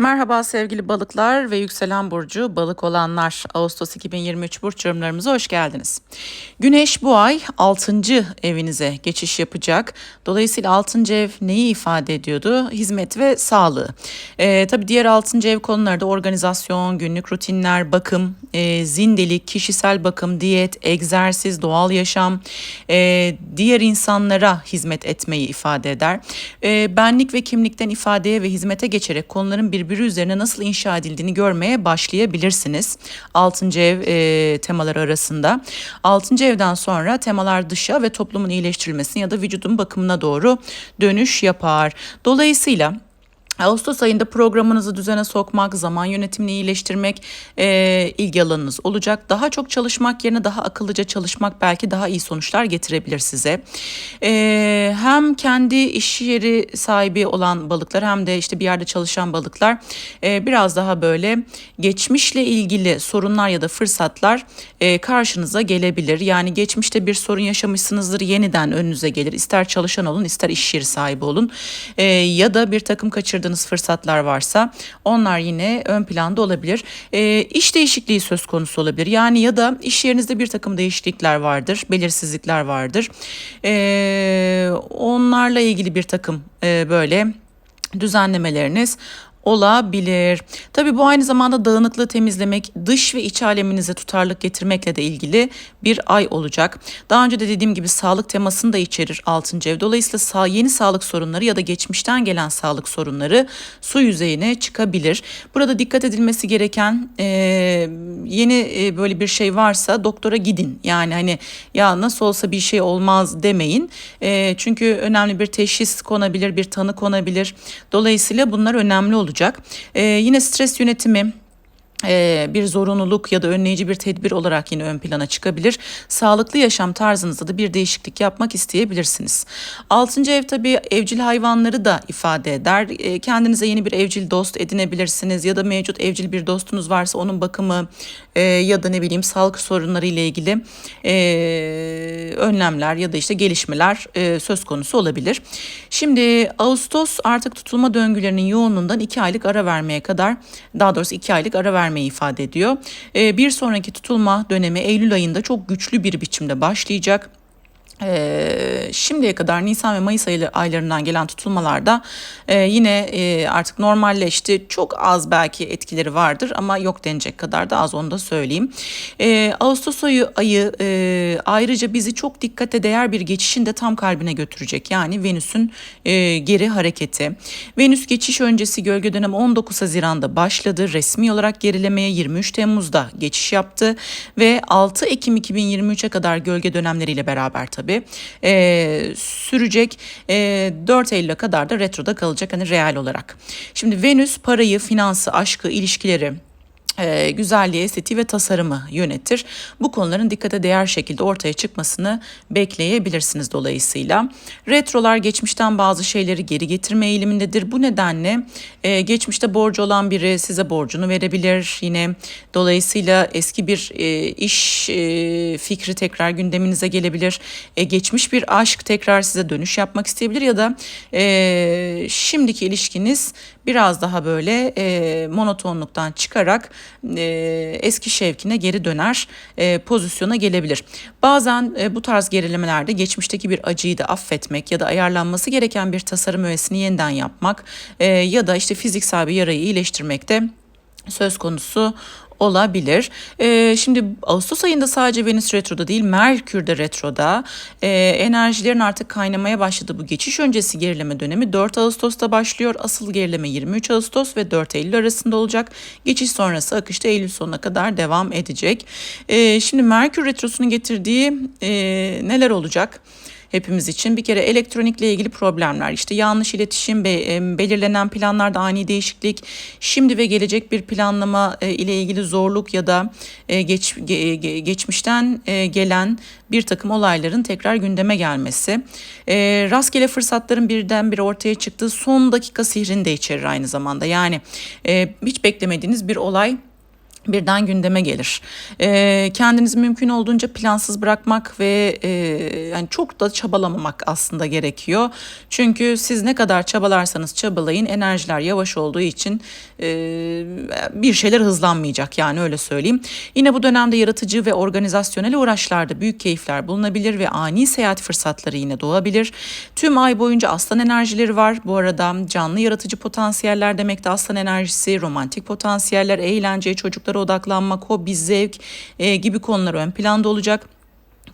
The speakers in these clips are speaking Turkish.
Merhaba sevgili balıklar ve yükselen burcu balık olanlar. Ağustos 2023 burç yorumlarımıza hoş geldiniz. Güneş bu ay 6. evinize geçiş yapacak. Dolayısıyla 6. ev neyi ifade ediyordu? Hizmet ve sağlığı. Ee, tabii diğer 6. ev konuları da organizasyon, günlük rutinler, bakım, e, zindelik, kişisel bakım, diyet, egzersiz, doğal yaşam, e, diğer insanlara hizmet etmeyi ifade eder. E, benlik ve kimlikten ifadeye ve hizmete geçerek konuların bir birbiri üzerine nasıl inşa edildiğini görmeye başlayabilirsiniz. Altıncı ev e, temaları arasında. Altıncı evden sonra temalar dışa ve toplumun iyileştirilmesine ya da vücudun bakımına doğru dönüş yapar. Dolayısıyla Ağustos ayında programınızı düzene sokmak, zaman yönetimini iyileştirmek e, ilgi alanınız olacak. Daha çok çalışmak yerine daha akıllıca çalışmak belki daha iyi sonuçlar getirebilir size. E, hem kendi iş yeri sahibi olan balıklar hem de işte bir yerde çalışan balıklar e, biraz daha böyle geçmişle ilgili sorunlar ya da fırsatlar e, karşınıza gelebilir. Yani geçmişte bir sorun yaşamışsınızdır yeniden önünüze gelir. İster çalışan olun ister iş yeri sahibi olun e, ya da bir takım kaçırdığınız yakaladığınız fırsatlar varsa onlar yine ön planda olabilir. E, iş değişikliği söz konusu olabilir. Yani ya da iş yerinizde bir takım değişiklikler vardır, belirsizlikler vardır. E, onlarla ilgili bir takım e, böyle düzenlemeleriniz olabilir. Tabii bu aynı zamanda dağınıklığı temizlemek, dış ve iç aleminize tutarlık getirmekle de ilgili bir ay olacak. Daha önce de dediğim gibi sağlık temasını da içerir 6. ev. Dolayısıyla sağ, yeni sağlık sorunları ya da geçmişten gelen sağlık sorunları su yüzeyine çıkabilir. Burada dikkat edilmesi gereken e, yeni e, böyle bir şey varsa doktora gidin. Yani hani ya nasıl olsa bir şey olmaz demeyin. E, çünkü önemli bir teşhis konabilir, bir tanı konabilir. Dolayısıyla bunlar önemli olacak olacak. E, yine stres yönetimi ee, bir zorunluluk ya da önleyici bir tedbir olarak yine ön plana çıkabilir. Sağlıklı yaşam tarzınızda da bir değişiklik yapmak isteyebilirsiniz. Altıncı ev tabii evcil hayvanları da ifade eder. Ee, kendinize yeni bir evcil dost edinebilirsiniz ya da mevcut evcil bir dostunuz varsa onun bakımı e, ya da ne bileyim sağlık sorunları ile ilgili e, önlemler ya da işte gelişmeler e, söz konusu olabilir. Şimdi Ağustos artık tutulma döngülerinin yoğunluğundan iki aylık ara vermeye kadar daha doğrusu iki aylık ara vermeye vermeyi ifade ediyor. Ee, bir sonraki tutulma dönemi Eylül ayında çok güçlü bir biçimde başlayacak. Ee, şimdiye kadar Nisan ve Mayıs ayı, aylarından gelen tutulmalarda e, yine e, artık normalleşti. Çok az belki etkileri vardır ama yok denecek kadar da az onu da söyleyeyim. E, Ağustos ayı, ayı e, ayrıca bizi çok dikkate değer bir geçişin de tam kalbine götürecek. Yani Venüs'ün e, geri hareketi. Venüs geçiş öncesi gölge dönemi 19 Haziran'da başladı. Resmi olarak gerilemeye 23 Temmuz'da geçiş yaptı ve 6 Ekim 2023'e kadar gölge dönemleriyle beraber tabii tabii e, sürecek. E, 4 Eylül'e kadar da retroda kalacak hani real olarak. Şimdi Venüs parayı, finansı, aşkı, ilişkileri e, güzelliği, estetiği ve tasarımı yönetir. Bu konuların dikkate değer şekilde ortaya çıkmasını bekleyebilirsiniz dolayısıyla. Retrolar geçmişten bazı şeyleri geri getirme eğilimindedir. Bu nedenle e, geçmişte borcu olan biri size borcunu verebilir. Yine dolayısıyla eski bir e, iş e, fikri tekrar gündeminize gelebilir. E, geçmiş bir aşk tekrar size dönüş yapmak isteyebilir ya da e, şimdiki ilişkiniz biraz daha böyle e, monotonluktan çıkarak e, eski şevkine geri döner e, pozisyona gelebilir. Bazen e, bu tarz gerilemelerde geçmişteki bir acıyı da affetmek ya da ayarlanması gereken bir tasarım öğesini yeniden yapmak e, ya da işte fiziksel bir yarayı iyileştirmek de söz konusu olabilir. E, şimdi Ağustos ayında sadece Venüs retroda değil Merkür de retroda. E, enerjilerin artık kaynamaya başladı bu geçiş öncesi gerileme dönemi 4 Ağustos'ta başlıyor. Asıl gerileme 23 Ağustos ve 4 Eylül arasında olacak. Geçiş sonrası akışta Eylül sonuna kadar devam edecek. E, şimdi Merkür retrosunun getirdiği e, neler olacak? Hepimiz için. Bir kere elektronikle ilgili problemler, işte yanlış iletişim, belirlenen planlarda ani değişiklik, şimdi ve gelecek bir planlama e, ile ilgili zorluk ya da e, geç, geçmişten e, gelen bir takım olayların tekrar gündeme gelmesi, rastgele fırsatların birdenbire ortaya çıktığı son dakika sihrini de içerir aynı zamanda. Yani hiç beklemediğiniz bir olay birden gündeme gelir. E, kendinizi mümkün olduğunca plansız bırakmak ve e, yani çok da çabalamamak aslında gerekiyor. Çünkü siz ne kadar çabalarsanız çabalayın enerjiler yavaş olduğu için e, bir şeyler hızlanmayacak yani öyle söyleyeyim. Yine bu dönemde yaratıcı ve organizasyonel uğraşlarda büyük keyifler bulunabilir ve ani seyahat fırsatları yine doğabilir. Tüm ay boyunca aslan enerjileri var. Bu arada canlı yaratıcı potansiyeller demek de aslan enerjisi, romantik potansiyeller, eğlence, çocuklara odaklanmak, hobi, zevk e, gibi konular ön planda olacak.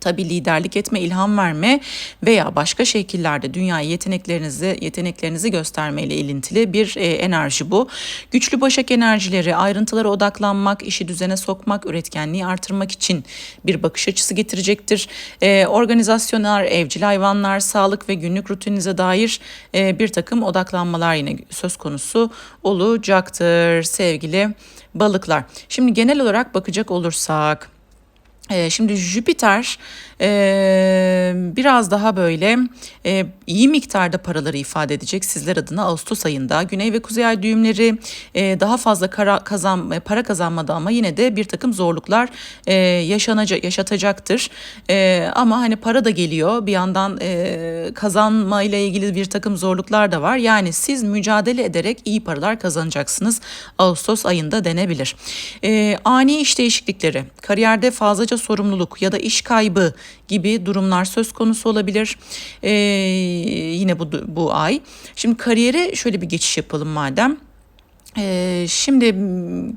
Tabi liderlik etme, ilham verme veya başka şekillerde dünyaya yeteneklerinizi yeteneklerinizi göstermeyle ilintili bir e, enerji bu. Güçlü başak enerjileri, ayrıntılara odaklanmak, işi düzene sokmak, üretkenliği artırmak için bir bakış açısı getirecektir. E, organizasyonlar, evcil hayvanlar, sağlık ve günlük rutininize dair e, bir takım odaklanmalar yine söz konusu olacaktır sevgili balıklar. Şimdi genel olarak bakacak olursak şimdi Jüpiter e, biraz daha böyle e, iyi miktarda paraları ifade edecek sizler adına Ağustos ayında. Güney ve Kuzey ay düğümleri e, daha fazla kara, kazan, para kazanmadı ama yine de bir takım zorluklar yaşanacak, yaşatacaktır. Ama hani para da geliyor bir yandan kazanma ile ilgili bir takım zorluklar da var. Yani siz mücadele ederek iyi paralar kazanacaksınız Ağustos ayında denebilir. Ani iş değişiklikleri, kariyerde fazlaca sorumluluk ya da iş kaybı gibi durumlar söz konusu olabilir. Ee, yine bu bu ay. Şimdi kariyere şöyle bir geçiş yapalım madem. Ee, şimdi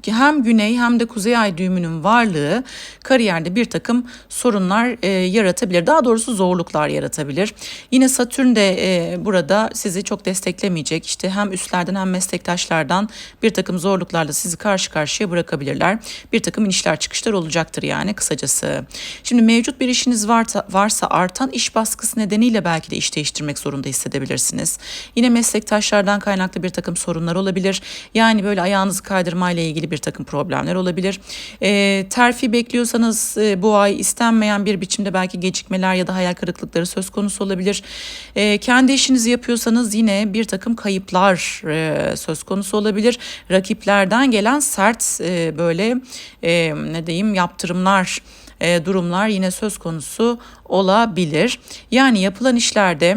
hem güney hem de kuzey ay düğümünün varlığı kariyerde bir takım sorunlar e, yaratabilir. Daha doğrusu zorluklar yaratabilir. Yine Satürn de e, burada sizi çok desteklemeyecek. İşte hem üstlerden hem meslektaşlardan bir takım zorluklarla sizi karşı karşıya bırakabilirler. Bir takım inişler çıkışlar olacaktır yani kısacası. Şimdi mevcut bir işiniz varsa, varsa artan iş baskısı nedeniyle belki de iş değiştirmek zorunda hissedebilirsiniz. Yine meslektaşlardan kaynaklı bir takım sorunlar olabilir. Yani yani böyle ayağınızı kaydırmayla ilgili bir takım problemler olabilir. E, terfi bekliyorsanız e, bu ay istenmeyen bir biçimde belki gecikmeler ya da hayal kırıklıkları söz konusu olabilir. E, kendi işinizi yapıyorsanız yine bir takım kayıplar e, söz konusu olabilir. Rakiplerden gelen sert e, böyle e, ne diyeyim yaptırımlar e, durumlar yine söz konusu olabilir. Yani yapılan işlerde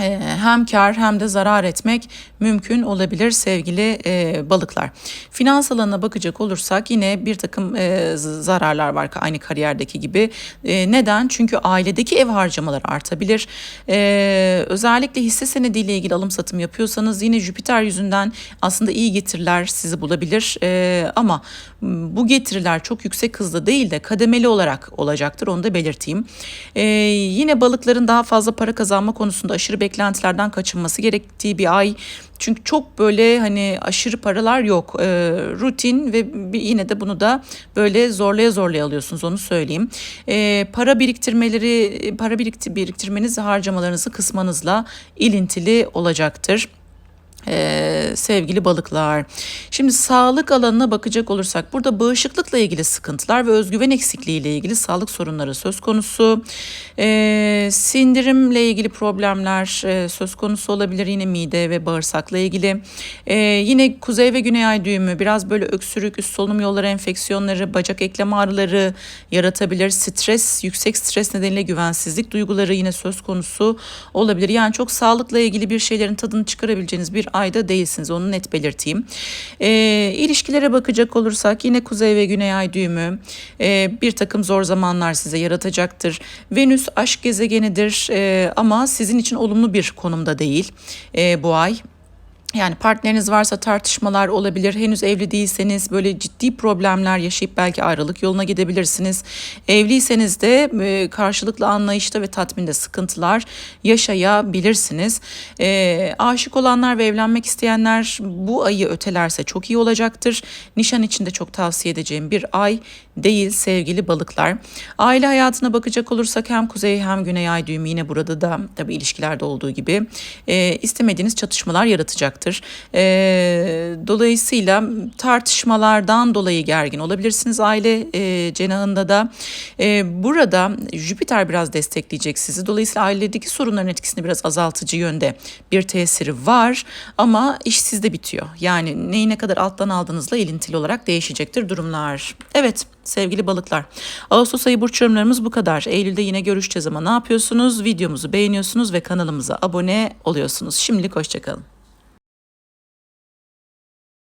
ee, hem kar hem de zarar etmek mümkün olabilir sevgili e, balıklar. Finans alanına bakacak olursak yine bir takım e, zararlar var aynı kariyerdeki gibi. E, neden? Çünkü ailedeki ev harcamaları artabilir. E, özellikle hisse senediyle ilgili alım satım yapıyorsanız yine Jüpiter yüzünden aslında iyi getiriler sizi bulabilir. E, ama bu getiriler çok yüksek hızda değil de kademeli olarak olacaktır onu da belirteyim. E, yine balıkların daha fazla para kazanma konusunda aşırı beklentilerden kaçınması gerektiği bir ay. Çünkü çok böyle hani aşırı paralar yok. E, rutin ve yine de bunu da böyle zorlaya zorlaya alıyorsunuz onu söyleyeyim. E, para biriktirmeleri, para biriktir, biriktirmeniz harcamalarınızı kısmanızla ilintili olacaktır. Ee, sevgili balıklar. Şimdi sağlık alanına bakacak olursak burada bağışıklıkla ilgili sıkıntılar ve özgüven eksikliği ile ilgili sağlık sorunları söz konusu. Ee, sindirimle ilgili problemler e, söz konusu olabilir yine mide ve bağırsakla ilgili. Ee, yine kuzey ve güney ay düğümü biraz böyle öksürük, üst solunum yolları enfeksiyonları, bacak eklem ağrıları yaratabilir. Stres, yüksek stres nedeniyle güvensizlik duyguları yine söz konusu olabilir. Yani çok sağlıkla ilgili bir şeylerin tadını çıkarabileceğiniz bir ayda değilsiniz onu net belirteyim. E, ilişkilere bakacak olursak yine kuzey ve güney ay düğümü e, bir takım zor zamanlar size yaratacaktır. Venüs aşk gezegenidir e, ama sizin için olumlu bir konumda değil e, bu ay. Yani partneriniz varsa tartışmalar olabilir. Henüz evli değilseniz böyle ciddi problemler yaşayıp belki ayrılık yoluna gidebilirsiniz. Evliyseniz de e, karşılıklı anlayışta ve tatminde sıkıntılar yaşayabilirsiniz. E, aşık olanlar ve evlenmek isteyenler bu ayı ötelerse çok iyi olacaktır. Nişan için de çok tavsiye edeceğim bir ay değil sevgili balıklar. Aile hayatına bakacak olursak hem kuzey hem güney ay düğümü yine burada da tabii ilişkilerde olduğu gibi e, istemediğiniz çatışmalar yaratacaktır. E, dolayısıyla tartışmalardan dolayı gergin olabilirsiniz aile e, cenahında da. E, burada Jüpiter biraz destekleyecek sizi. Dolayısıyla ailedeki sorunların etkisini biraz azaltıcı yönde bir tesiri var ama iş sizde bitiyor. Yani neyi ne kadar alttan aldığınızla ilintili olarak değişecektir durumlar. Evet sevgili balıklar. Ağustos ayı burç yorumlarımız bu kadar. Eylül'de yine görüşeceğiz ama ne yapıyorsunuz? Videomuzu beğeniyorsunuz ve kanalımıza abone oluyorsunuz. Şimdilik hoşçakalın.